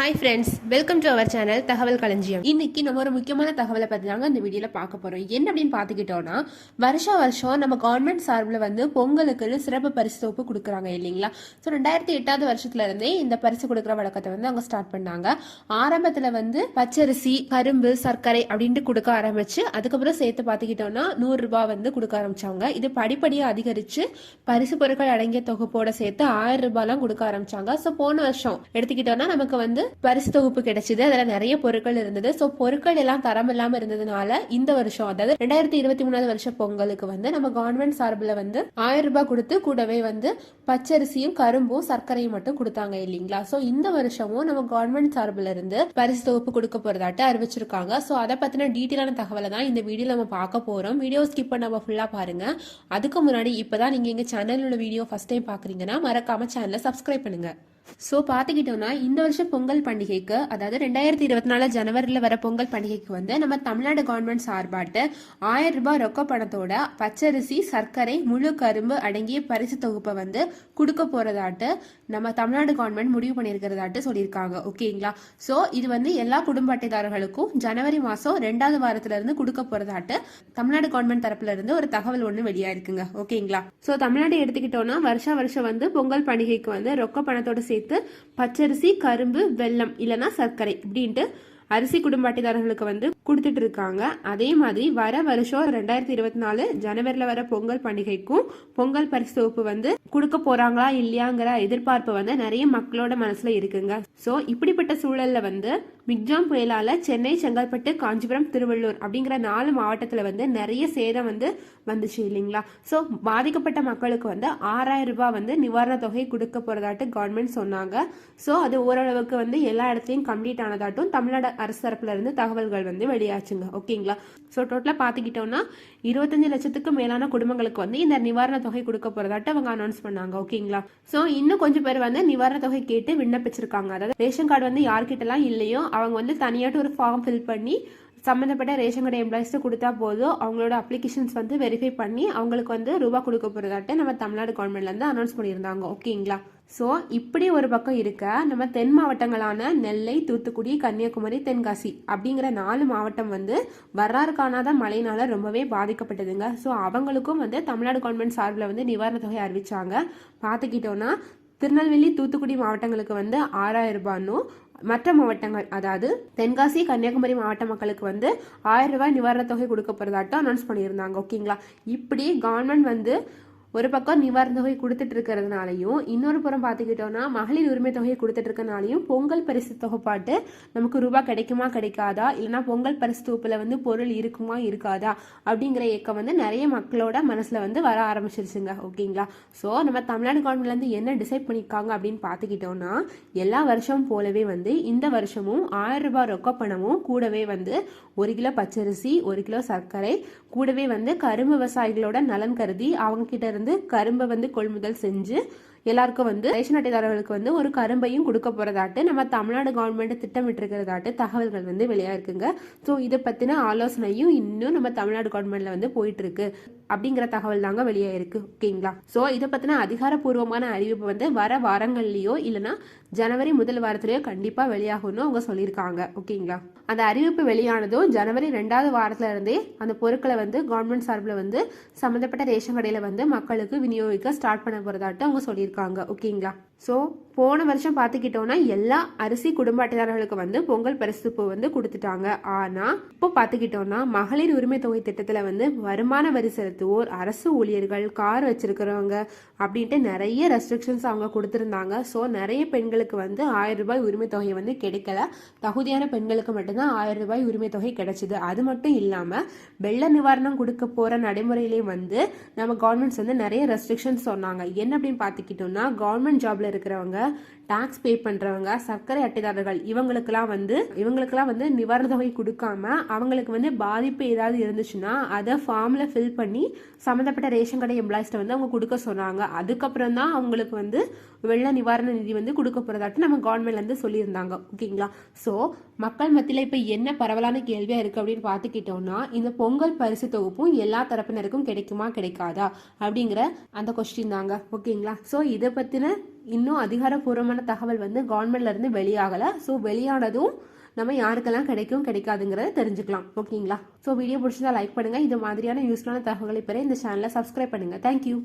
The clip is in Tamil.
Hi friends welcome to our channel தகவல் களஞ்சியம் இன்னைக்கு நம்ம ஒரு முக்கியமான தகவலை பற்றி தாங்க இந்த வீடியோவில் பார்க்க போகிறோம் என்ன அப்படின்னு பார்த்துக்கிட்டோம்னா வருஷம் வருஷம் நம்ம கவர்மெண்ட் சார்பில் வந்து பொங்கலுக்குன்னு சிறப்பு பரிசு தொகுப்பு கொடுக்குறாங்க இல்லைங்களா? ஸோ ரெண்டாயிரத்தி எட்டாவது வருஷத்துல இருந்தே இந்த பரிசு கொடுக்குற வழக்கத்தை வந்து அவங்க ஸ்டார்ட் பண்ணாங்க. ஆரம்பத்தில் வந்து பச்சரிசி கரும்பு சர்க்கரை அப்படின்ட்டு கொடுக்க ஆரம்பிச்சு அதுக்கப்புறம் சேர்த்து பார்த்துக்கிட்டோம்னா நூறு ரூபாய் வந்து கொடுக்க ஆரம்பிச்சாங்க. இது படிப்படியாக அதிகரிச்சு பரிசு பொருட்கள் அடங்கிய தொகுப்போட சேர்த்து ஆயிரம் ரூபாய்லாம் கொடுக்க ஆரம்பிச்சாங்க. ஸோ போன வருஷம் எடுத்துக்கிட்டோம்னா நமக்கு வந்து பரிசு தொகுப்பு கிடைச்சது. அதுல நிறைய பொருட்கள் இருந்தது. ஸோ பொருட்கள் எல்லாம் தரம் இல்லாம இருந்ததுனால இந்த வருஷம் அதாவது ரெண்டாயிரத்தி இருபத்தி மூணாவது வருஷம் பொங்கலுக்கு வந்து நம்ம கவர்மெண்ட் சார்பில் வந்து ஆயிரம் ரூபாய் கொடுத்து கூடவே வந்து பச்சரிசியும் கரும்பும் சர்க்கரையும் மட்டும் கொடுத்தாங்க இல்லைங்களா? ஸோ இந்த வருஷமும் நம்ம கவர்மெண்ட் சார்பில் இருந்து பரிசு தொகுப்பு கொடுக்க போறதாட்டு அறிவிச்சிருக்காங்க. ஸோ அதை பத்தின டீட்டெயிலான தகவலை தான் இந்த வீடியோ நம்ம பார்க்க போறோம். வீடியோ ஸ்கிப் பண்ணாம ஃபுல்லா பாருங்க. அதுக்கு முன்னாடி இப்பதான் நீங்க எங்க சேனல் உள்ள வீடியோ ஃபர்ஸ்ட் டைம் பாக்குறீங்கன்னா மறக்காம சேனலை சப்ஸ்கிரைப் பண்ணுங்க. ஸோ பார்த்துக்கிட்டோம்னா இந்த வருஷம் பொங்கல் பண்டிகைக்கு அதாவது ரெண்டாயிரத்தி இருபத்தி நாலு ஜனவரியில் வர பொங்கல் பண்டிகைக்கு வந்து நம்ம தமிழ்நாடு கவர்மெண்ட் சார்பாட்டு ஆயிரம் ரூபாய் ரொக்க பணத்தோட பச்சரிசி சர்க்கரை முழு கரும்பு அடங்கிய பரிசு தொகுப்பை வந்து கொடுக்க போகிறதாட்டு நம்ம தமிழ்நாடு கவர்மெண்ட் முடிவு பண்ணியிருக்கிறதாட்டு சொல்லியிருக்காங்க. ஓகேங்களா? ஸோ இது வந்து எல்லா குடும்ப அட்டைதாரர்களுக்கும் ஜனவரி மாதம் ரெண்டாவது வாரத்திலிருந்து கொடுக்க போகிறதாட்டு தமிழ்நாடு கவர்மெண்ட் தரப்புல இருந்து ஒரு தகவல் ஒன்று வெளியாக இருக்குங்க ஓகேங்களா? ஸோ தமிழ்நாடு எடுத்துக்கிட்டோம்னா வருஷம் வருஷம் வந்து பொங்கல் பண்டிகைக்கு வந்து ரொக்க பணத்தோட சேர்த்து பச்சரிசி கரும்பு வெல்லம் இல்லைன்னா சர்க்கரை இப்படின்ட்டு அரிசி குடும்ப அட்டைதாரர்களுக்கு வந்து கொடுத்துட்டு இருக்காங்க அதே மாதிரி வர வருஷம் ரெண்டாயிரத்தி இருபத்தி நாலு ஜனவரியில் வர பொங்கல் பண்டிகைக்கும் பொங்கல் பரிசு தொகுப்பு வந்து கொடுக்க போறாங்களா இல்லையாங்கிற எதிர்பார்ப்பு வந்து நிறைய மக்களோட மனசுல இருக்குங்க. ஸோ இப்படிப்பட்ட சூழல்ல வந்து மிக்ஜாம் புயலால சென்னை செங்கல்பட்டு காஞ்சிபுரம் திருவள்ளூர் அப்படிங்கிற நாலு மாவட்டத்துல வந்து நிறைய சேதம் வந்து வந்துச்சு இல்லைங்களா? ஸோ பாதிக்கப்பட்ட மக்களுக்கு வந்து ஆறாயிரம் ரூபாய் வந்து நிவாரண தொகை கொடுக்க போறதாட்டு கவர்மெண்ட் சொன்னாங்க. ஸோ அது ஓரளவுக்கு வந்து எல்லா இடத்துலையும் கம்ப்ளீட் ஆனதாட்டும். தமிழ்நாடு அரசு தரப்புல இருந்து தகவல்கள் வந்து வெளியாச்சுங்க. ஓகேங்களா? ஸோ டோட்டலாக பார்த்துக்கிட்டோம்னா இருபத்தஞ்சு லட்சத்துக்கு மேலான குடும்பங்களுக்கு வந்து இந்த நிவாரண தொகை கொடுக்க போறதாட்டு அவங்க அனௌன்ஸ் பண்ணாங்க. ஓகேங்களா? ஸோ இன்னும் கொஞ்சம் பேர் வந்து நிவாரண தொகை கேட்டு விண்ணப்பிச்சிருக்காங்க. அதாவது ரேஷன் கார்டு வந்து யார்கிட்டலாம் இல்லையோ அவங்க வந்து தனியாட்டு ஒரு ஃபார்ம் ஃபில் பண்ணி சம்மந்தப்பட்ட ரேஷன் கடை எம்ப்ளாயிஸ்ட்டு கொடுத்தா போதும். அவங்களோட அப்ளிகேஷன்ஸ் வந்து வெரிஃபை பண்ணி அவங்களுக்கு வந்து ரூபா கொடுக்க போகிறதாட்டு நம்ம தமிழ்நாடு கவர்மெண்ட்லேருந்து அனௌன்ஸ் பண்ணியிருந்தாங்க. ஓகேங்களா ஸோ இப்படி ஒரு பக்கம் இருக்க நம்ம தென் மாவட்டங்களான நெல்லை தூத்துக்குடி கன்னியாகுமரி தென்காசி அப்படிங்கிற நாலு மாவட்டம் வந்து வரலாறு காணாத மழையினால ரொம்பவே பாதிக்கப்பட்டதுங்க. ஸோ அவங்களுக்கும் வந்து தமிழ்நாடு கவர்மெண்ட் சார்பில் வந்து நிவாரணத் தொகை அறிவிச்சாங்க. பார்த்துக்கிட்டோன்னா திருநெல்வேலி தூத்துக்குடி மாவட்டங்களுக்கு வந்து ஆறாயிரம் ரூபாயும் மற்ற மாவட்டங்கள் அதாவது தென்காசி கன்னியாகுமரி மாவட்ட மக்களுக்கு வந்து ஆயிரம் ரூபாய் நிவாரணத் தொகை கொடுக்க போறதாட்டம் அனௌன்ஸ் பண்ணியிருந்தாங்க ஓகேங்களா இப்படி கவர்மெண்ட் வந்து ஒரு பக்கம் நிவாரண தொகை கொடுத்துட்டு இருக்கிறதுனாலையும் இன்னொரு புறம் பார்த்துக்கிட்டோம்னா மகளிர் உரிமை தொகையை கொடுத்துட்டு இருக்கனாலையும் பொங்கல் பரிசு தொகைப்பாட்டு நமக்கு ரூபாய் கிடைக்குமா கிடைக்காதா? இல்லைன்னா பொங்கல் பரிசு தொகுப்பில் வந்து பொருள் இருக்குமா இருக்காதா? அப்படிங்கிற இயக்கம் வந்து நிறைய மக்களோட மனசில் வந்து வர ஆரம்பிச்சிருச்சுங்க. ஓகேங்களா? ஸோ நம்ம தமிழ்நாடு கவர்மெண்ட்லேருந்து என்ன டிசைட் பண்ணியிருக்காங்க அப்படின்னு பார்த்துக்கிட்டோம்னா எல்லா வருஷம் போலவே வந்து இந்த வருஷமும் ஆயிரம் ரூபாய் ரொக்க பணமும் கூடவே வந்து ஒரு கிலோ பச்சரிசி ஒரு கிலோ சர்க்கரை கூடவே வந்து கரும்பு விவசாயிகளோட நலன் கருதி அவங்க கிட்ட வந்து கரும்பை வந்து கொள்முதல் செஞ்சு எல்லாருக்கும் வந்து ரேஷன் அட்டைதாரர்களுக்கு வந்து ஒரு கரும்பையும் கொடுக்க போறதாட்டு நம்ம தமிழ்நாடு கவர்மெண்ட் திட்டமிட்டு இருக்கிறதாட்டு தகவல்கள் வந்து வெளியா இருக்குங்க ஸோ இதை பத்தின ஆலோசனையும் இன்னும் நம்ம தமிழ்நாடு கவர்மெண்ட்ல வந்து போயிட்டு இருக்கு அப்படிங்கிற தகவல் தாங்க வெளியே இருக்கு ஓகேங்களா? ஸோ இதை பத்தின அதிகாரப்பூர்வமான அறிவிப்பு வந்து வர வாரங்கள்லயோ இல்லைன்னா ஜனவரி முதல் வாரத்துலையோ கண்டிப்பா வெளியாகும்னு அவங்க சொல்லியிருக்காங்க ஓகேங்களா? அந்த அறிவிப்பு வெளியானதும் ஜனவரி ரெண்டாவது வாரத்துல இருந்தே அந்த பொருட்களை வந்து கவர்மெண்ட் சார்பில் வந்து சம்மந்தப்பட்ட ரேஷன் கடையில வந்து மக்களுக்கு விநியோகிக்க ஸ்டார்ட் பண்ண போறதாட்டு அவங்க சொல்லியிருக்காங்க. ஓகேங்களா ஸோ போன வருஷம் பார்த்துக்கிட்டோன்னா எல்லா அரிசி குடும்ப அட்டைதாரர்களுக்கு வந்து பொங்கல் பரிசுப்பு வந்து கொடுத்துட்டாங்க. ஆனால் இப்போ பார்த்துக்கிட்டோன்னா மகளிர் உரிமை தொகை திட்டத்தில் வந்து வருமான வரி செலுத்துவோர் அரசு ஊழியர்கள் கார் வச்சிருக்கிறவங்க அப்படின்ட்டு நிறைய ரெஸ்ட்ரிக்ஷன்ஸ் அவங்க கொடுத்துருந்தாங்க. ஸோ நிறைய பெண்களுக்கு வந்து ஆயிரம் ரூபாய் உரிமை தொகை வந்து கிடைக்கல. தகுதியான பெண்களுக்கு மட்டும்தான் ஆயிரம் ரூபாய் உரிமை தொகை கிடைச்சிது. அது மட்டும் இல்லாமல் வெள்ள நிவாரணம் கொடுக்க போகிற நடைமுறையிலே வந்து நம்ம கவர்மெண்ட்ஸ் வந்து நிறைய ரெஸ்ட்ரிக்ஷன்ஸ் சொன்னாங்க. என்ன அப்படின்னு பார்த்துக்கிட்டோம்னா கவர்மெண்ட் ஜாப்ல இருக்கிறவங்க டாக்ஸ் பே பண்றவங்க சர்க்கரை அட்டைதாரர்கள் இவங்களுக்கெல்லாம் வந்து இவங்களுக்கெல்லாம் வந்து நிவாரண தொகை கொடுக்காம அவங்களுக்கு வந்து பாதிப்பு ஏதாவது இருந்துச்சுன்னா அதை ஃபார்ம்ல ஃபில் பண்ணி சம்மந்தப்பட்ட ரேஷன் கடை எம்ப்ளாயிஸ்ட்டை வந்து அவங்க கொடுக்க சொன்னாங்க. அதுக்கப்புறம் தான் அவங்களுக்கு வந்து வெள்ள நிவாரண நிதி வந்து கொடுக்க போறதாட்டு நம்ம கவர்மெண்ட்ல இருந்து சொல்லியிருந்தாங்க. ஓகேங்களா? ஸோ மக்கள் மத்தியில் இப்போ என்ன பரவலான கேள்வியா இருக்கு அப்படின்னு பார்த்துக்கிட்டோம்னா இந்த பொங்கல் பரிசு தொகுப்பும் எல்லா தரப்பினருக்கும் கிடைக்குமா கிடைக்காதா அப்படிங்கிற அந்த கொஸ்டின் தாங்க. ஓகேங்களா? ஸோ இதை பற்றின இன்னும் அதிகாரப்பூர்வமான தகவல் வந்து கவர்மெண்ட்லேருந்து வெளியாகலை. ஸோ வெளியானதும் நம்ம யாருக்கெல்லாம் கிடைக்கும் கிடைக்காதுங்கிறத தெரிஞ்சுக்கலாம். ஓகேங்களா? ஸோ வீடியோ பிடிச்சதா லைக் பண்ணுங்கள் இது மாதிரியான யூஸ்ஃபுல்லான தகவலை பெற இந்த சேனலை சப்ஸ்கிரைப் பண்ணுங்க. தேங்க்யூ